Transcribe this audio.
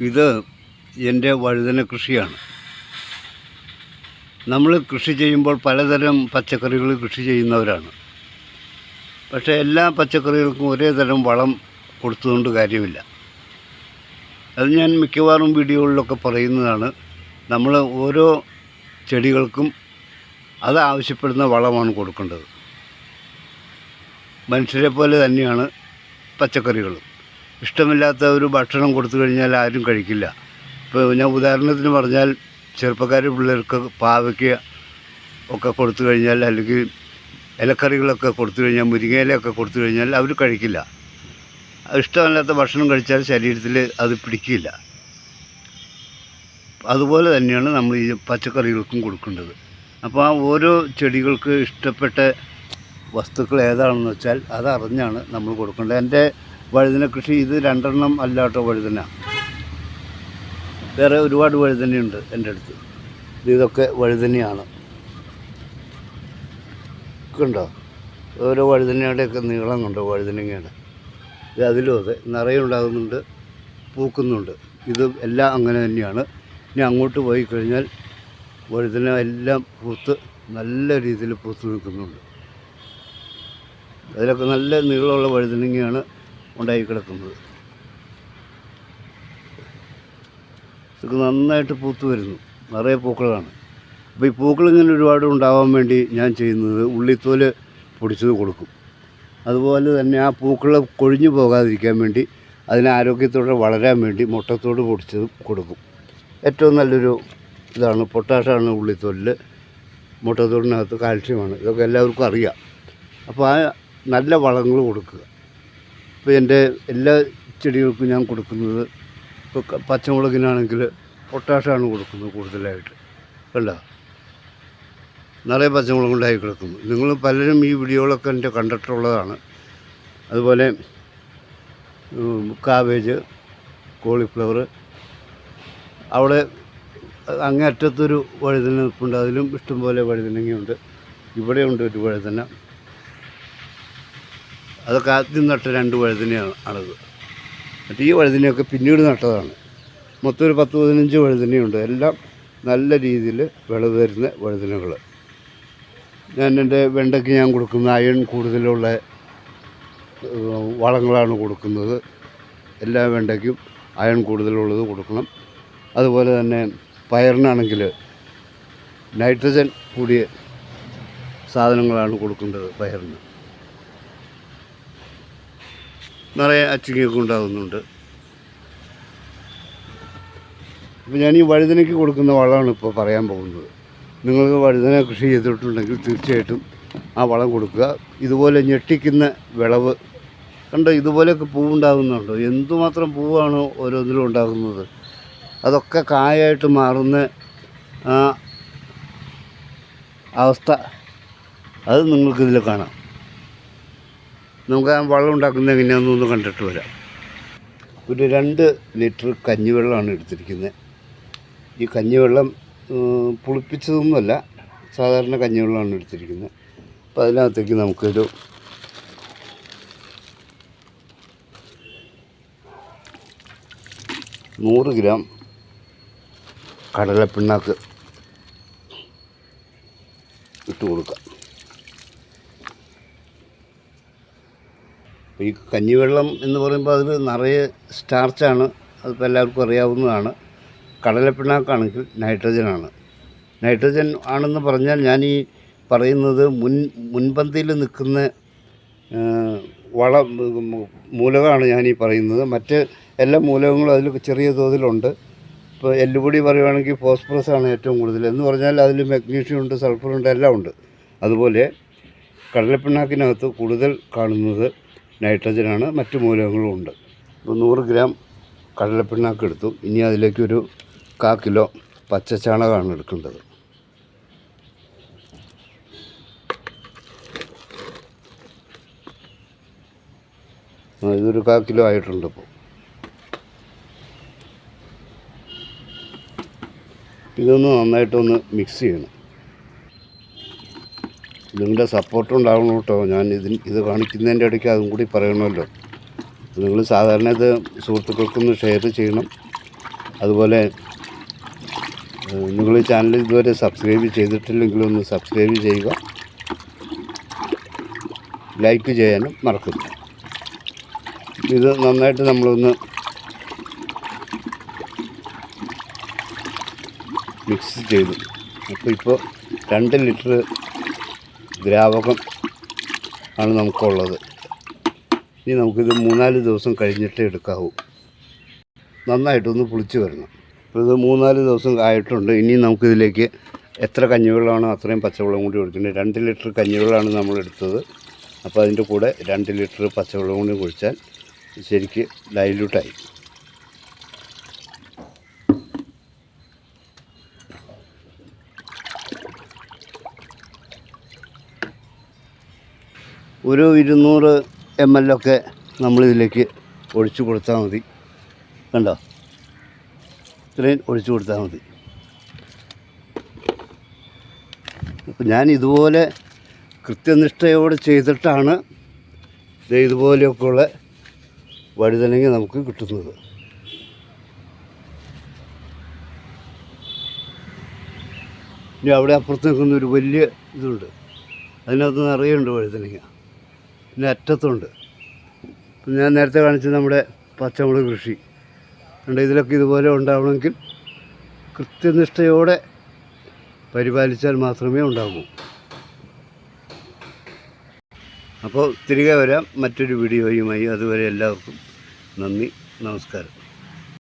ഇത് എന്റെ വഴുതന കൃഷിയാണ്. നമ്മൾ കൃഷി ചെയ്യുമ്പോൾ പലതരം പച്ചക്കറികൾ കൃഷി ചെയ്യുന്നവരാണ്. പക്ഷേ എല്ലാ പച്ചക്കറികൾക്കും ഒരേ തരം വളം കൊടുത്തുകൊണ്ട് കാര്യമില്ല. അത് ഞാൻ മിക്കവാറും വീഡിയോകളിലൊക്കെ പറയുന്നതാണ്. നമ്മൾ ഓരോ ചെടികൾക്കും അത് ആവശ്യപ്പെടുന്ന വളമാണ് കൊടുക്കേണ്ടത്. മനുഷ്യരെ പോലെ തന്നെയാണ് പച്ചക്കറികളും. ഇഷ്ടമില്ലാത്ത ഒരു ഭക്ഷണം കൊടുത്തു കഴിഞ്ഞാൽ ആരും കഴിക്കില്ല. ഇപ്പോൾ ഞാൻ ഉദാഹരണത്തിന് പറഞ്ഞാൽ ചെറുപ്പക്കാർ പിള്ളേർക്ക് പാവയ്ക്ക ഒക്കെ കൊടുത്തു കഴിഞ്ഞാൽ അല്ലെങ്കിൽ ഇലക്കറികളൊക്കെ കൊടുത്തു കഴിഞ്ഞാൽ മുരിങ്ങയിലൊക്കെ കൊടുത്തു കഴിഞ്ഞാൽ അവർ കഴിക്കില്ല. ഇഷ്ടമല്ലാത്ത ഭക്ഷണം കഴിച്ചാൽ ശരീരത്തിൽ അത് പിടിക്കില്ല. അതുപോലെ തന്നെയാണ് നമ്മൾ ഈ പച്ചക്കറികൾക്കും കൊടുക്കേണ്ടത്. അപ്പോൾ ആ ഓരോ ചെടികൾക്ക് ഇഷ്ടപ്പെട്ട വസ്തുക്കൾ ഏതാണെന്ന് വെച്ചാൽ അതറിഞ്ഞാണ് നമ്മൾ കൊടുക്കേണ്ടത്. എന്റെ വഴുതന കൃഷി ഇത് രണ്ടെണ്ണം അല്ലാട്ടോ വഴുതന. വേറെ ഒരുപാട് വഴുതനയുണ്ട് എന്റെ അടുത്ത്. ഇതൊക്കെ വഴുതനയാണ്. കണ്ടോ ഓരോ വഴുതനയുടെയൊക്കെ നീളം കണ്ടോ? വഴുതനങ്ങയുടെ. ഇത് അതിലും അതെ. നിറയെ ഉണ്ടാകുന്നുണ്ട് പൂക്കുന്നുണ്ട്. ഇത് എല്ലാം അങ്ങനെ തന്നെയാണ്. ഇനി അങ്ങോട്ട് പോയി കഴിഞ്ഞാൽ വഴുതന എല്ലാം പൂത്ത് നല്ല രീതിയിൽ പൂത്ത് നിൽക്കുന്നുണ്ട്. അതിലൊക്കെ നല്ല നീളമുള്ള വഴുതനങ്ങയാണ്. ഉണ്ടായി കിടക്കുന്നത് ഇതൊക്കെ നന്നായിട്ട് പൂത്തു വരുന്നു നിറയെ പൂക്കളാണ്. അപ്പോൾ ഈ പൂക്കൾ ഇങ്ങനെ ഒരുപാട് ഉണ്ടാവാൻ വേണ്ടി ഞാൻ ചെയ്യുന്നത് ഉള്ളിത്തോൽ പൊടിച്ചത് കൊടുക്കും. അതുപോലെ തന്നെ ആ പൂക്കൾ കൊഴിഞ്ഞു പോകാതിരിക്കാൻ വേണ്ടി അതിന് ആരോഗ്യത്തോടെ വളരാൻ വേണ്ടി മുട്ടത്തോട് പൊടിച്ചത് കൊടുക്കും. ഏറ്റവും നല്ലൊരു ഇതാണ്. പൊട്ടാഷാണ് ഉള്ളിത്തോലിൽ മുട്ടത്തോടിനകത്ത് കാൽഷ്യമാണ് ഇതൊക്കെ എല്ലാവർക്കും അറിയാം. അപ്പോൾ ആ നല്ല വളങ്ങൾ കൊടുക്കുക. ഇപ്പോൾ എന്റെ എല്ലാ ചെടികൾക്കും ഞാൻ കൊടുക്കുന്നത് ഇപ്പോൾ പച്ചമുളകിനാണെങ്കിൽ പൊട്ടാഷാണ് കൊടുക്കുന്നത് കൂടുതലായിട്ട്. കണ്ടോ? നിറയെ പച്ചമുളക് ഉണ്ടായി കിടക്കുന്നു. നിങ്ങൾ പലരും ഈ വീഡിയോകളൊക്കെ എന്റെ കണ്ടിട്ടുള്ളതാണ്. അതുപോലെ കാബേജ് കോളിഫ്ലവർ അവിടെ അങ്ങേറ്റത്തൊരു അറ്റത്തൊരു നിൽപ്പുണ്ട്. അതിലും ഇഷ്ടംപോലെ വഴുതനങ്ങയുണ്ട്. ഇവിടെയുണ്ട് ഒരു വഴുതന. അതൊക്കെ ആദ്യം നട്ട രണ്ട് വഴുതനയാണ് അളവ്. എന്നിട്ട് ഈ വഴുതനയൊക്കെ പിന്നീട് നട്ടതാണ്. മൊത്തം ഒരു പത്ത് പതിനഞ്ച് വഴുതനയുണ്ട്. എല്ലാം നല്ല രീതിയിൽ വിളവ് വരുന്ന വഴുതനകൾ. ഞാൻ എന്റെ വെണ്ടയ്ക്ക് ഞാൻ കൊടുക്കുന്ന അയൺ കൂടുതലുള്ള വളങ്ങളാണ് കൊടുക്കുന്നത്. എല്ലാ വെണ്ടയ്ക്കും അയൺ കൂടുതലുള്ളത് കൊടുക്കണം. അതുപോലെ തന്നെ പയറിനാണെങ്കിൽ നൈട്രജൻ കൂടിയ സാധനങ്ങളാണ് കൊടുക്കേണ്ടത് പയറിന്. നിറയെ അച്ചിങ്ങയൊക്കെ ഉണ്ടാകുന്നുണ്ട്. അപ്പോൾ ഞാൻ ഈ വഴുതനയ്ക്ക് കൊടുക്കുന്ന വളമാണ് ഇപ്പോൾ പറയാൻ പോകുന്നത്. നിങ്ങൾക്ക് വഴുതന കൃഷി ചെയ്തിട്ടുണ്ടെങ്കിൽ തീർച്ചയായിട്ടും ആ വളം കൊടുക്കുക. ഇതുപോലെ ഞെട്ടിക്കുന്ന വിളവ് കണ്ടോ? ഇതുപോലെയൊക്കെ പൂവുണ്ടാകുന്നുണ്ടോ? എന്തുമാത്രം പൂവാണ് ഓരോന്നിലും ഉണ്ടാകുന്നത്? അതൊക്കെ കായായിട്ട് മാറുന്ന അവസ്ഥ. അത് നിങ്ങൾക്കിതിൽ കാണാം. നമുക്ക് ആ വെള്ളം ഉണ്ടാക്കുന്നത് എങ്ങനെയാണെന്നൊന്ന് കണ്ടിട്ട് വരാം. ഒരു രണ്ട് ലിറ്റർ കഞ്ഞിവെള്ളമാണ് എടുത്തിരിക്കുന്നത്. ഈ കഞ്ഞിവെള്ളം പുളിപ്പിച്ചതൊന്നുമല്ല. സാധാരണ കഞ്ഞിവെള്ളമാണ് എടുത്തിരിക്കുന്നത്. അപ്പോൾ അതിനകത്തേക്ക് നമുക്കൊരു നൂറ് ഗ്രാം കടലപ്പിണ്ണാക്ക് ഇട്ട് കൊടുക്കാം. അപ്പോൾ ഈ കഞ്ഞിവെള്ളം എന്ന് പറയുമ്പോൾ അതിൽ നിറയെ സ്റ്റാർച്ചാണ് അതിപ്പോൾ എല്ലാവർക്കും അറിയാവുന്നതാണ്. കടലപ്പിണ്ണാക്കാണെങ്കിൽ നൈട്രജനാണ് നൈട്രജൻ ആണെന്ന് പറഞ്ഞാൽ ഞാൻ ഈ പറയുന്നത് മുൻ മുൻപന്തിയിൽ നിൽക്കുന്ന വള മൂലകമാണ് ഈ പറയുന്നത്. മറ്റ് എല്ലാ മൂലകങ്ങളും അതിൽ ചെറിയ തോതിലുണ്ട്. ഇപ്പോൾ എല്ലുപൊടി പറയുവാണെങ്കിൽ ഫോസ്ഫറസ് ആണ് ഏറ്റവും കൂടുതൽ. എന്ന് പറഞ്ഞാൽ അതിൽ മഗ്നീഷ്യം ഉണ്ട് സൾഫർ ഉണ്ട് എല്ലാം ഉണ്ട്. അതുപോലെ കടലപ്പിണ്ണാക്കിനകത്ത് കൂടുതൽ കാണുന്നത് നൈട്രജനാണ് മറ്റു മൂലകങ്ങളും ഉണ്ട്. ഇപ്പോൾ നൂറ് ഗ്രാം കടലപ്പിണ്ണാക്ക് എടുത്തു. ഇനി അതിലേക്കൊരു കാ കിലോ പച്ച ചാണകമാണ് എടുക്കേണ്ടത് ഇതൊരു കാ കിലോ ആയിട്ടുണ്ട് ഇപ്പോൾ ഇതൊന്ന് നന്നായിട്ടൊന്ന് മിക്സ് ചെയ്യണം. നിങ്ങളുടെ സപ്പോർട്ട് ഉണ്ടാവണം കേട്ടോ. ഞാൻ ഇതിന് ഇത് കാണിക്കുന്നതിന്റെ ഇടയ്ക്ക് അതും കൂടി പറയണമല്ലോ. നിങ്ങൾ സാധാരണ ഇത് സുഹൃത്തുക്കൾക്കൊന്ന് ഷെയർ ചെയ്യണം. അതുപോലെ നിങ്ങൾ ചാനൽ ഇതുവരെ സബ്സ്ക്രൈബ് ചെയ്തിട്ടില്ലെങ്കിൽ ഒന്ന് സബ്സ്ക്രൈബ് ചെയ്യുക. ലൈക്ക് ചെയ്യാനും മറക്കരുത്. ഇത് നന്നായിട്ട് നമ്മളൊന്ന് മിക്സ് ചെയ്തു. അപ്പോൾ ഇപ്പോൾ രണ്ട് ലിറ്റർ ദ്രാവകം ആണ് നമുക്കുള്ളത്. ഇനി നമുക്കിത് മൂന്നാൽ ദിവസം കഴിഞ്ഞിട്ടേ എടുക്കാവൂ. നന്നായിട്ടൊന്ന് പുളിച്ച് വരണം. അപ്പോൾ ഇത് മൂന്നാൽ ദിവസം ആയിട്ടുണ്ട്. ഇനി നമുക്കിതിലേക്ക് എത്ര കഞ്ഞിവെള്ളമാണോ അത്രയും പച്ചവെള്ളം കൂടി ഒഴിക്കേണ്ടത്? രണ്ട് ലിറ്റർ കഞ്ഞിവെള്ളമാണ് നമ്മൾ എടുത്തത്. അപ്പോൾ അതിന്റെ കൂടെ രണ്ട് ലിറ്റർ പച്ചവെള്ളം കൂടി കുഴിച്ചാൽ ശരിക്ക് ഡൈല്യൂട്ടായി ഒരു ഇരുന്നൂറ് എം എൽ ഒക്കെ നമ്മളിതിലേക്ക് ഒഴിച്ചു കൊടുത്താൽ മതി. കണ്ടോ? ഇത്രയും ഒഴിച്ചു കൊടുത്താൽ മതി. അപ്പം ഞാൻ ഇതുപോലെ കൃത്യനിഷ്ഠയോടെ ചെയ്തിട്ടാണ് ഇതുപോലെയൊക്കെയുള്ള വഴുതനങ്ങ നമുക്ക് കിട്ടുന്നത്. ഇനി അവിടെ അപ്പുറത്ത് നിൽക്കുന്ന ഒരു വലിയ ഇതുണ്ട്. അതിനകത്ത് നിറയുണ്ട് വഴുതനങ്ങ. പിന്നെ അറ്റത്തുണ്ട്. ഞാൻ നേരത്തെ കാണിച്ച നമ്മുടെ പച്ചമുളക് കൃഷി. ഉണ്ട് ഇതിലൊക്കെ ഇതുപോലെ ഉണ്ടാവണമെങ്കിൽ കൃത്യനിഷ്ഠയോടെ പരിപാലിച്ചാൽ മാത്രമേ ഉണ്ടാകൂ. അപ്പോൾ തിരികെ വരാം. മറ്റൊരു വീഡിയോയുമായി അതുവരെ എല്ലാവർക്കും നന്ദി നമസ്കാരം.